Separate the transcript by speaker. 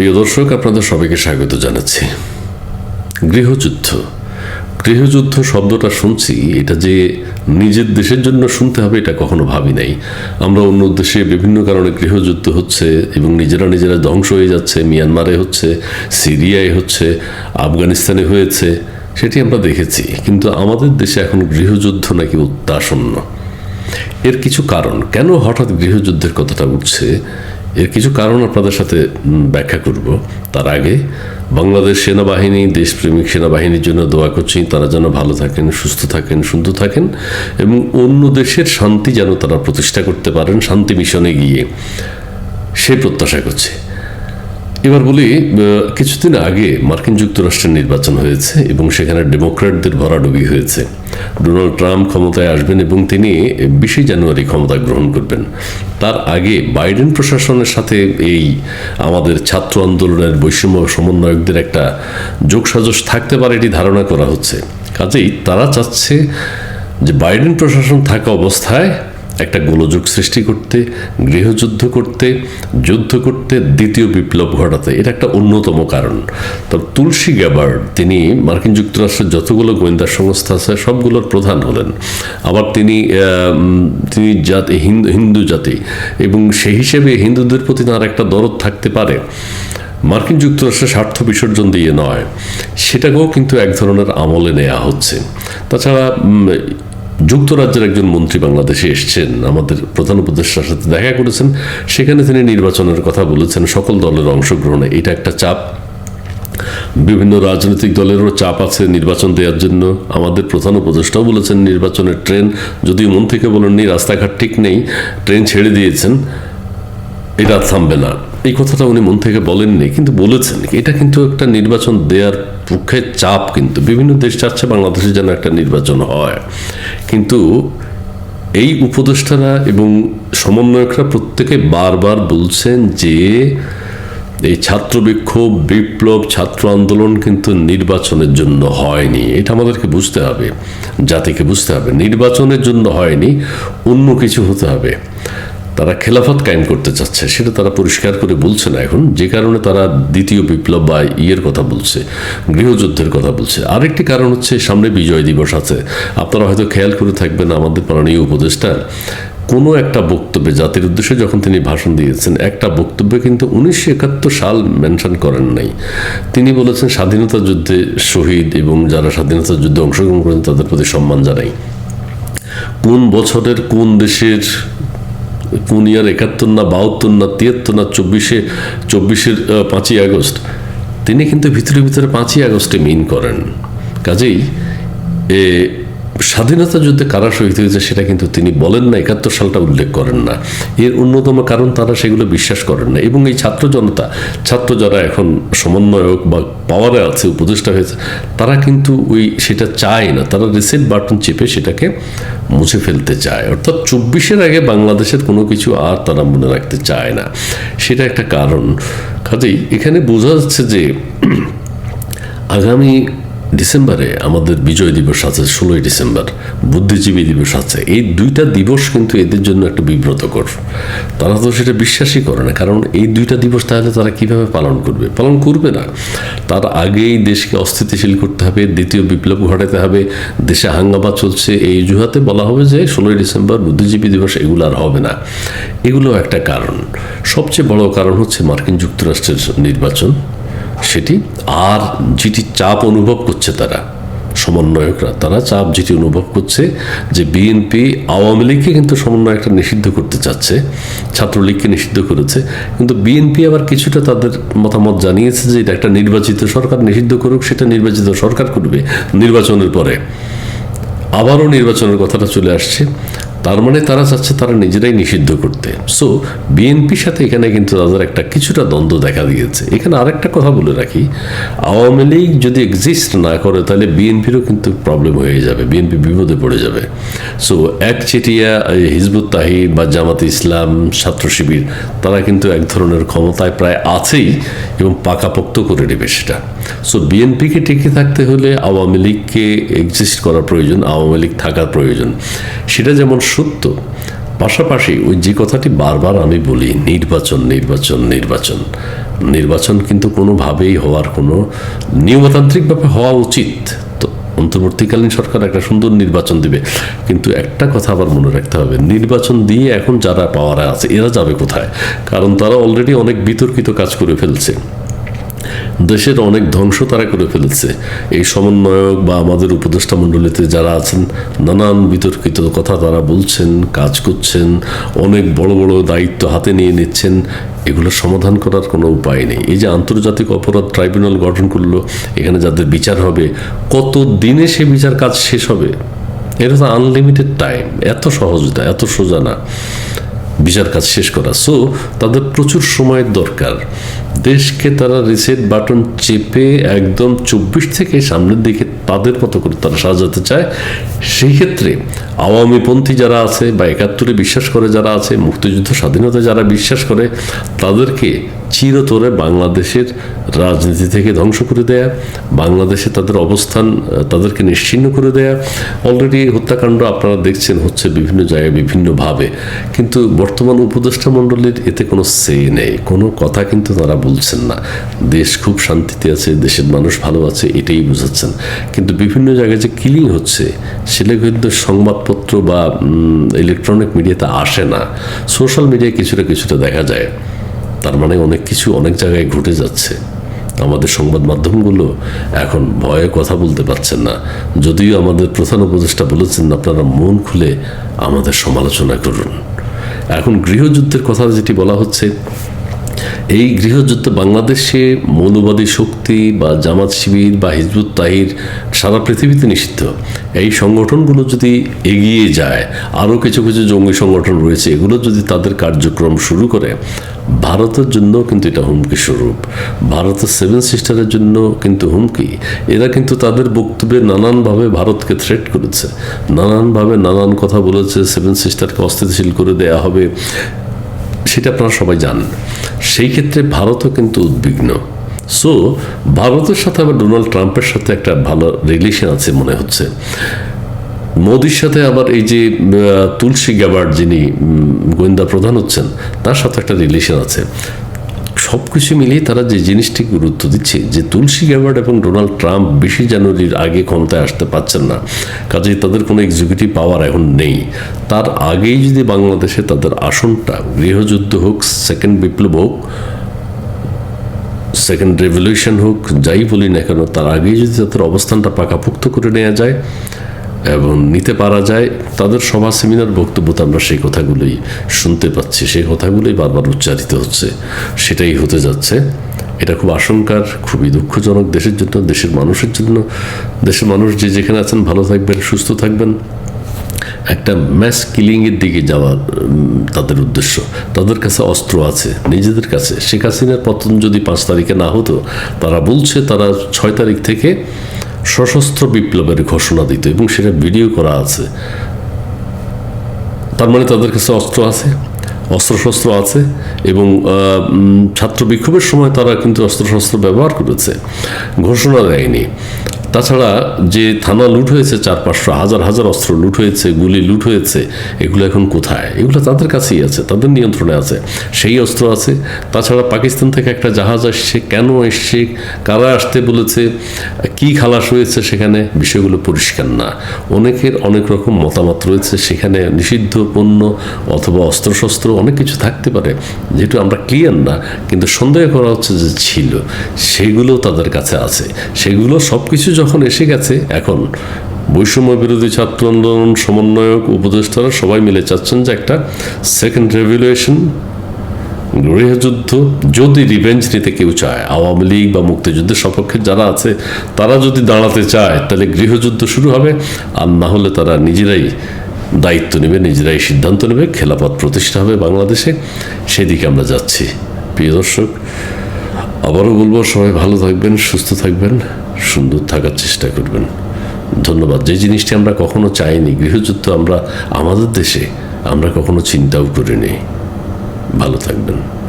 Speaker 1: প্রিয় দর্শক, আপনাদের সবাইকে স্বাগত জানাচ্ছি। গৃহযুদ্ধ। গৃহযুদ্ধ শব্দটা শুনছি, এটা যে নিজের দেশের জন্য শুনতে হবে, এটা কখনো ভাবি নাই। আমরা অন্য দেশে বিভিন্ন কারণে গৃহযুদ্ধ হচ্ছে এবং নিজেরা নিজেরা ধ্বংস হয়ে যাচ্ছে, মিয়ানমারে হচ্ছে, সিরিয়ায় হচ্ছে, আফগানিস্তানে হয়েছে, সেটি আমরা দেখেছি। কিন্তু আমাদের দেশে এখন গৃহযুদ্ধ নাকি উত্তাসন্ন। এর কিছু কারণ। কেন হঠাৎ গৃহযুদ্ধের কথাটা উঠছে? এর কিছু কারণ আপনাদের সাথে ব্যাখ্যা করব। তার আগে, বাংলাদেশ সেনাবাহিনী, দেশপ্রেমিক সেনাবাহিনীর জন্য দোয়া করছি, তারা যেন ভালো থাকেন, সুস্থ থাকেন সুন্দর থাকেন, এবং অন্য দেশের শান্তি যেন তারা প্রতিষ্ঠা করতে পারেন, শান্তি মিশনে গিয়ে। সে প্রত্যাশা করছে। এবার বলি কিছুদিন আগে মার্কিন যুক্তরাষ্ট্রের নির্বাচন হয়েছে এবং সেখানে ডেমোক্র্যাটদের ভরাডুবি হয়েছে। ডোনাল্ড ট্রাম্প ক্ষমতায় আসবেন এবং তিনি বিশে জানুয়ারি ক্ষমতা গ্রহণ করবেন। তার আগে বাইডেন প্রশাসনের সাথে এই আমাদের ছাত্র আন্দোলনের বৈষম্য সমন্বয়কদের একটা যোগসাজশ থাকতে পারে এটি ধারণা করা হচ্ছে। কাজেই তারা চাচ্ছে যে বাইডেন প্রশাসন থাকা অবস্থায় একটা গোলযোগ সৃষ্টি করতে, গৃহযুদ্ধ করতে, যুদ্ধ করতে দ্বিতীয় বিপ্লব ঘটাতে। এটা একটা অন্যতম কারণ। তো তুলসী গ্যাবার্ড, তিনি মার্কিন যুক্তরাষ্ট্রের যতগুলো গোয়েন্দা সংস্থা আছে, সবগুলোর প্রধান হলেন। আবার তিনি তিনি জাতি, হিন্দু হিন্দু জাতি, এবং সেই হিসেবে হিন্দুদের প্রতি তার একটা দরদ থাকতে পারে। মার্কিন যুক্তরাষ্ট্রের স্বার্থ বিসর্জন দিয়ে নয়। সেটাকেও কিন্তু এক ধরনের আমলে নেওয়া হচ্ছে। তাছাড়া যুক্তরাজ্যের একজন মন্ত্রী বাংলাদেশে এসছেন। আমাদের প্রধান উপদেষ্টার সাথে দেখা করেছেন। সেখানে তিনি নির্বাচনের কথা বলেছেন। সকল দলের অংশগ্রহণে এটা একটা চাপ। বিভিন্ন রাজনৈতিক দলেরও চাপ আছে নির্বাচন দেওয়ার জন্য। আমাদের প্রধান উপদেষ্টাও বলেছেন, নির্বাচনের ট্রেন যদিও মন থেকে বলেননি, রাস্তাঘাট ঠিক নেই, ট্রেন ছেড়ে দিয়েছেন, এটা থামবে না। এই কথাটা উনি মন থেকে বলেননি, কিন্তু বলেছেন। এটা কিন্তু একটা নির্বাচন দেওয়ার পক্ষে চাপ কিন্তু। বিভিন্ন দেশ চাচ্ছে বাংলাদেশে যেন একটা নির্বাচন হয়। কিন্তু এই উপদেষ্টারা এবং সমন্বয়করা প্রত্যেকে বারবার বলছেন যে এই ছাত্র বিক্ষোভ বিপ্লব, ছাত্র আন্দোলন কিন্তু নির্বাচনের জন্য হয়নি। এটা আমাদেরকে বুঝতে হবে, জাতিকে বুঝতে হবে। নির্বাচনের জন্য হয়নি, অন্য কিছু হতে হবে। তারা খেলাফত কায়েম করতে চাচ্ছে, সেটা তারা পরিষ্কার করে বলছে না এখন। যে কারণে তারা দ্বিতীয় বিপ্লব বা ইয়ের কথা বলছে, গৃহযুদ্ধের কথা বলছে। আরেকটি কারণ হচ্ছে, সামনে বিজয় দিবস আছে। আপনারা হয়তো খেয়াল করে থাকবেন আমাদের মাননীয় উপদেষ্টা, কোনো একটা বক্তব্যে, জাতির উদ্দেশ্যে যখন তিনি ভাষণ দিয়েছেন, একটা বক্তব্যে কিন্তু উনিশশো একাত্তর সাল মেনশন করেন নাই। তিনি বলেছেন, স্বাধীনতা যুদ্ধে শহীদ এবং যারা স্বাধীনতা যুদ্ধে অংশগ্রহণ করেন, তাদের প্রতি সম্মান জানাই। কোন বছরের কোন দেশের কোন ইয়ার একাত্তর না বাহাত্তর না তিয়াত্তর না চব্বিশে, চব্বিশের পাঁচই আগস্ট, তিনি কিন্তু ভিতরে ভিতরে পাঁচই আগস্টে মিন করেন। কাজেই স্বাধীনতা যুদ্ধে কারা শহীদ হয়েছে সেটা কিন্তু তিনি বলেন না, একাত্তর সালটা উল্লেখ করেন না। এর অন্যতম কারণ তারা সেগুলো বিশ্বাস করেন না এবং এই ছাত্র জনতা, ছাত্র যারা এখন সমন্বয়ক বা পাওয়ারে আছে, উপদেষ্টা হয়েছে, তারা কিন্তু ওই সেটা চায় না। তারা রিসেট বাটন চেপে সেটাকে মুছে ফেলতে চায়। অর্থাৎ চব্বিশের আগে বাংলাদেশের কোনো কিছু আর তারা মনে রাখতে চায় না। সেটা একটা কারণ। কাজেই এখানে বোঝা যাচ্ছে যে আগামী ডিসেম্বরে আমাদের বিজয় দিবস আছে, ষোলোই ডিসেম্বর। বুদ্ধিজীবী দিবস আছে। এই দুইটা দিবস কিন্তু এদের জন্য একটা বিব্রতকর। তারা তো সেটা বিশ্বাসই করে না। কারণ এই দুইটা দিবস তাহলে তারা কীভাবে পালন করবে? পালন করবে না। তার আগেই দেশকে অস্থিতিশীল করতে হবে, দ্বিতীয় বিপ্লব ঘটাতে হবে, দেশে হাঙ্গামা চলছে। এই অজুহাতে বলা হবে যে ষোলোই ডিসেম্বর বুদ্ধিজীবী দিবস এগুলো আর হবে না। এগুলো একটা কারণ। সবচেয়ে বড় কারণ হচ্ছে মার্কিন যুক্তরাষ্ট্রের নির্বাচন। সেটি আর যেটি চাপ অনুভব করছে তারা। সমন্বয়করা, তারা চাপ যেটি অনুভব করছে যে বিএনপি আওয়ামী লীগকে কিন্তু সমন্বয়কটা নিষিদ্ধ করতে চাচ্ছে, ছাত্রলীগকে নিষিদ্ধ করেছে। কিন্তু বিএনপি আবার কিছুটা তাদের মতামত জানিয়েছে যে এটা একটা নির্বাচিত সরকার, নিষিদ্ধ করুক, সেটা নির্বাচিত সরকার করবে নির্বাচনের পরে। আবারও নির্বাচনের কথাটা চলে আসছে। তার মানে তারা চাচ্ছে তারা নিজেরাই নিষিদ্ধ করতে। সো বিএনপির সাথে এখানে কিন্তু তাদের একটা কিছুটা দ্বন্দ্ব দেখা দিয়েছে। এখানে আরেকটা কথা বলে রাখি। আওয়ামী লীগ যদি এক্সিস্ট না করে, তাহলে বিএনপিরও কিন্তু প্রবলেম হয়ে যাবে বিএনপি বিপদে পড়ে যাবে। সো একচেটিয়া হিজবুত তাহির বা জামাত ইসলাম ছাত্র শিবির, তারা কিন্তু এক ধরনের ক্ষমতায় প্রায় আছেই এবং পাকাপোক্ত করে নেবে সেটা। সো বিএনপিকে টিকে থাকতে হলে আওয়ামী লীগকে এক্সিস্ট করার প্রয়োজন, আওয়ামী লীগ থাকার প্রয়োজন। সেটা যেমন সত্য, পাশাপাশি ওই যে কথাটি বারবার আমি বলি, নির্বাচন নির্বাচন নির্বাচন। নির্বাচন কিন্তু কোনোভাবেই হওয়ার কোনো নিয়মতান্ত্রিকভাবে হওয়া উচিত। তো অন্তর্বর্তীকালীন সরকার একটা সুন্দর নির্বাচন দিবে। কিন্তু একটা কথা আবার মনে রাখতে হবে, নির্বাচন দিয়ে এখন যারা পাওয়ারে আছে, এরা যাবে কোথায়? কারণ তারা অলরেডি অনেক বিতর্কিত কাজ করে ফেলছে। দেশের অনেক ধ্বংস তারা করে ফেলেছে। এই সমন্বয়ক বা আমাদের উপদেষ্টা মণ্ডলীতে যারা আছেন, নানান বিতর্কিত কথা তারা বলছেন, কাজ করছেন, অনেক বড় বড় দায়িত্ব হাতে নিয়ে নিচ্ছেন, এগুলো সমাধান করার কোনো উপায় নেই। এই যে আন্তর্জাতিক অপরাধ ট্রাইব্যুনাল গঠন করল, এখানে যাদের বিচার হবে, কত দিনে সে বিচার কাজ শেষ হবে? এটা তো আনলিমিটেড টাইম এত সহজ না, এত সোজা না, বিচার কাজ শেষ করা। সো তাদের প্রচুর সময়ের দরকার। দেশকে তারা রিসেট বাটন চেপে একদম চব্বিশ থেকে সামনের দিকে তাদের মতো করে তারা সাজাতে চায়। সেই ক্ষেত্রে আওয়ামীপন্থী যারা আছে বা একাত্তরে বিশ্বাস করে যারা আছে, মুক্তিযুদ্ধ স্বাধীনতা যারা বিশ্বাস করে, তাদেরকে চিরতরে বাংলাদেশের রাজনীতি থেকে ধ্বংস করে দেয়া, বাংলাদেশে তাদের অবস্থান তাদেরকে নিশ্চিহ্ন করে দেয়া। অলরেডি হত্যাকাণ্ড আপনারা দেখছেন, হচ্ছে বিভিন্ন জায়গায় বিভিন্নভাবে। কিন্তু বর্তমান উপদেষ্টা মণ্ডলীর এতে কোনো সে নেই। কোনো কথা কিন্তু তারা বলছেন না। দেশ খুব শান্তিতে আছে, দেশের মানুষ ভালো আছে, এটাই বুঝাচ্ছেন। কিন্তু বিভিন্ন জায়গায় যে কিলিং হচ্ছে, সেটা কিন্তু সংবাদপত্র বা ইলেকট্রনিক মিডিয়াতে আসে না। সোশ্যাল মিডিয়ায় কিছুটা কিছুটা দেখা যায়। তার মানে অনেক কিছু অনেক জায়গায় ঘটে যাচ্ছে। আমাদের সংবাদ মাধ্যমগুলো এখন ভয়ে কথা বলতে পারছেন না। যদিও আমাদের প্রধান উপদেষ্টা বলেছেন, আপনারা মন খুলে আমাদের সমালোচনা করুন। এখন গৃহযুদ্ধের কথা যেটি বলা হচ্ছে এই গৃহযুদ্ধ বাংলাদেশে মৌলবাদী শক্তি বা জামাত শিবির বা হিজবুত তাহির সারা পৃথিবীতে নিষিদ্ধ। এই সংগঠনগুলো যদি এগিয়ে যায়, আরও কিছু কিছু জঙ্গি সংগঠন রয়েছে, এগুলো যদি তাদের কার্যক্রম শুরু করে, ভারতের জন্য কিন্তু এটা হুমকি স্বরূপ। ভারতের সেভেন সিস্টারের জন্য কিন্তু হুমকি। এরা কিন্তু তাদের বক্তব্যে নানানভাবে ভারতকে থ্রেট করেছে। নানানভাবে নানান কথা বলেছে সেভেন সিস্টারকে অস্থিতিশীল করে দেয়া হবে। সেটা আপনারা সবাই জানেন। সেই ক্ষেত্রে ভারতও কিন্তু উদ্বিগ্ন। সো ভারতের সাথে আবার ডোনাল্ড ট্রাম্পের সাথে একটা ভালো রিলেশন আছে মনে হচ্ছে। মোদির সাথে আবার এই যে তুলসী গ্যাবার্ড যিনি গোয়েন্দা প্রধান হচ্ছেন, তার সাথে একটা রিলেশন আছে। সব কিছু মিলিয়ে তারা যে জিনিসটি গুরুত্ব দিচ্ছে, যে তুলসী গ্যাবার্ড এবং ডোনাল্ড ট্রাম্প বিশে জানুয়ারির আগে ক্ষমতায় আসতে পারছেন না, কাজেই তাদের কোনো এক্সিকিউটিভ পাওয়ার এখন নেই। তার আগেই যদি বাংলাদেশে তাদের আসনটা গৃহযুদ্ধ হোক সেকেন্ড বিপ্লব হোক সেকেন্ড রেভলিউশন হোক, যাই বলি না কেন, তার আগেই যদি তাদের অবস্থানটা পাকাপোক্ত করে নেওয়া যায় এবং নিতে পারা যায়, তাদের সভা সেমিনার বক্তব্যতে আমরা সেই কথাগুলোই শুনতে পাচ্ছি। সেই কথাগুলোই বারবার উচ্চারিত হচ্ছে। সেটাই হতে যাচ্ছে। এটা খুব আশঙ্কার, খুবই দুঃখজনক দেশের জন্য, দেশের মানুষের জন্য। দেশের মানুষ যে যেখানে আছেন, ভালো থাকবেন, সুস্থ থাকবেন। একটা ম্যাস কিলিংয়ের দিকে যাওয়ার তাদের উদ্দেশ্য। তাদের কাছে অস্ত্র আছে, নিজেদের কাছে। শেখ হাসিনার পতন যদি পাঁচ তারিখে না হতো, তারা বলছে তারা ছয় তারিখ থেকে সশস্ত্র বিপ্লবের ঘোষণা দিত এবং সেটা ভিডিও করা আছে। তার মানে তাদের কাছে অস্ত্র আছে, অস্ত্রশস্ত্র আছে এবং ছাত্র বিক্ষোভের সময় তারা কিন্তু অস্ত্রশস্ত্র ব্যবহার করেছে। ঘোষণা দেয়নি। তাছাড়া যে থানা লুট হয়েছে চার পাঁচশো, হাজার হাজার অস্ত্র লুট হয়েছে, গুলি লুট হয়েছে, এগুলো এখন কোথায়? এগুলো তাদের কাছেই আছে, তাদের নিয়ন্ত্রণে আছে, সেই অস্ত্র আছে। তাছাড়া পাকিস্তান থেকে একটা জাহাজ আসছে, কেন এসছে কারা আসতে বলেছে, কি খালাস হয়েছে সেখানে, বিষয়গুলো পরিষ্কার না। অনেকের অনেক রকম মতামত রয়েছে, সেখানে নিষিদ্ধ পণ্য অথবা অস্ত্রশস্ত্র অনেক কিছু থাকতে পারে, যেহেতু আমরা ক্লিয়ার না, কিন্তু সন্দেহ করা হচ্ছে যে ছিল, সেগুলো তাদের কাছে আছে, সেগুলো সব কিছু যখন এসে গেছে, এখন বৈষম্য বিরোধী ছাত্র আন্দোলন সমন্বয়ক উপদেষ্টারা সবাই মিলে চাচ্ছেন যে একটা সেকেন্ড রেভলিউশন গৃহযুদ্ধ যদি রিভেঞ্জ নিতে কেউ চায়, আওয়ামী লীগ বা মুক্তিযুদ্ধের সপক্ষে যারা আছে, তারা যদি দাঁড়াতে চায়, তাহলে গৃহযুদ্ধ শুরু হবে। আর না হলে তারা নিজেরাই দায়িত্ব নেবে, নিজেরাই সিদ্ধান্ত নেবে, খেলাপথ প্রতিষ্ঠা হবে বাংলাদেশে। সেদিকে আমরা যাচ্ছি। প্রিয় দর্শক, আবারও বলব, সবাই ভালো থাকবেন, সুস্থ থাকবেন। সুন্দর থাকার চেষ্টা করবেন। ধন্যবাদ। যে জিনিসটি আমরা কখনো চাইনি, গৃহযুদ্ধ আমরা আমাদের দেশে আমরা কখনো চিন্তাও করিনি। ভালো থাকবেন।